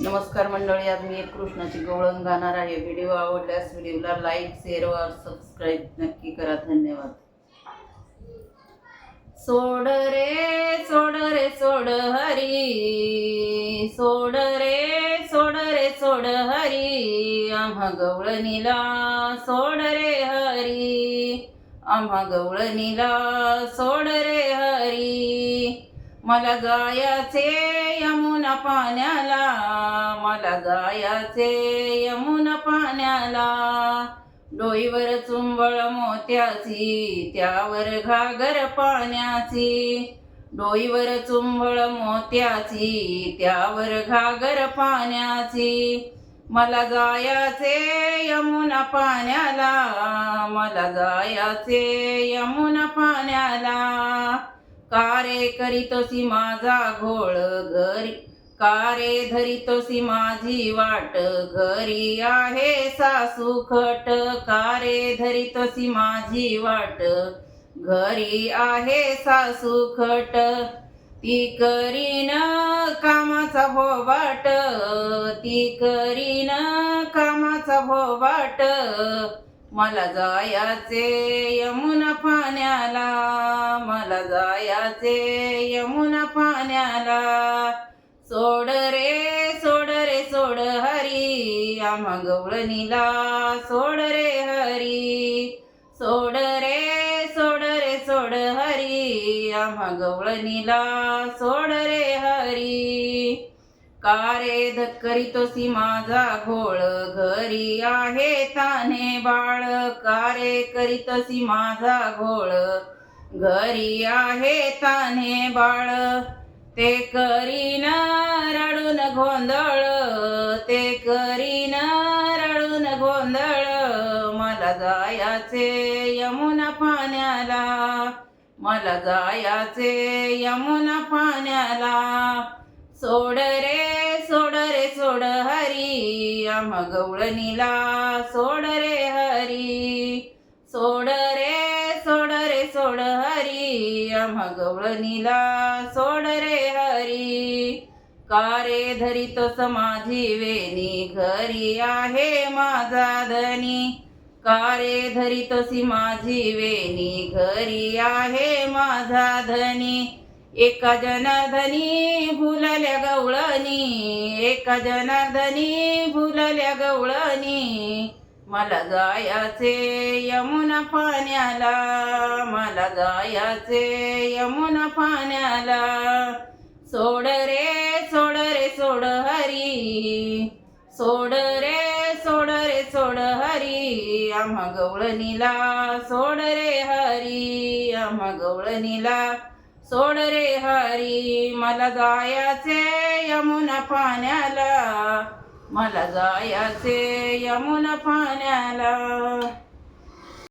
नमस्कार मंडळी आज मी एक कृष्णाची गवळण गाणार आहे. व्हिडिओ आवडल्यास व्हिडिओला लाईक शेअर व सबस्क्राईब नक्की करा. धन्यवाद. सोड रे सोड रे सोड हरी. सोड रे सोड रे सोड हरी. आम्हा गवळणीला सोड रे हरी. आम्हा गवळणीला सोड रे मला गायाचे यमुना पाण्याला मला गायाचे यमुना पाण्याला. डोईवर चुंबळ मोत्याची त्यावर घागर पाण्याची. डोईवर चुंबळ मोत्याची त्यावर घागर पाण्याची. मला गायाचे यमुना पाण्याला मला गायाचे यमुना पाण्याला. कारे करीतोसी माझा घोळ घरी. कारे धरितोसी माझी वाट घरी आहे सासू खट. कारे धरितोसी माझी वाट घरी आहे सासू खट. ती करीन कामाचा हो भोबाट ती करीन कामाचा हो भोबाट मला जायाचे यमुना पाण्याला. जायाचे यमुना पाण्याला. सोड रे सोड रे सोड हरी आम्हा गवळणीला सोड रे हरी सोड रे सोड रे सोड हरी आम्हा गवळणीला सोड रे हरी. कारे धक्करीतोसी माझा घोळ घरी आहे ताने बाळ? कारे करीतोसी माझा घोळ घरी आहे ताने बाळ. ते करीन रडून गोंधळ. ते करीन रडून गोंधळ. मला जायाचे यमुना पाण्याला. मला जायाचे यमुना पाण्याला. सोड रे सोड रे सोड हरी. आम गवळणीला सोड रे हरी. सोड हरी गवळणीला सोड रे हरी. कारे धरित समाधी वेणी? घरी आहे माझा धनी. कारे धरितोसी माझी वेणी? घरी आहे माझा धनी. एका जनार्दनी भुलल्या गवळणी. एका जनार्दनी भुलल्या गवळणी. मला जायाचे यमुना पाण्याला मला जायाचे यमुना पाण्याला. सोड रे सोड रे सोड हरी. सोड रे सोड रे सोड हरी. आम्हा गवळणीला सोड रे हरी. आम्हा गवळणीला सोड रे हरी. मला जायाचे यमुना पाण्याला. मला जायाचे यमुना पाण्याला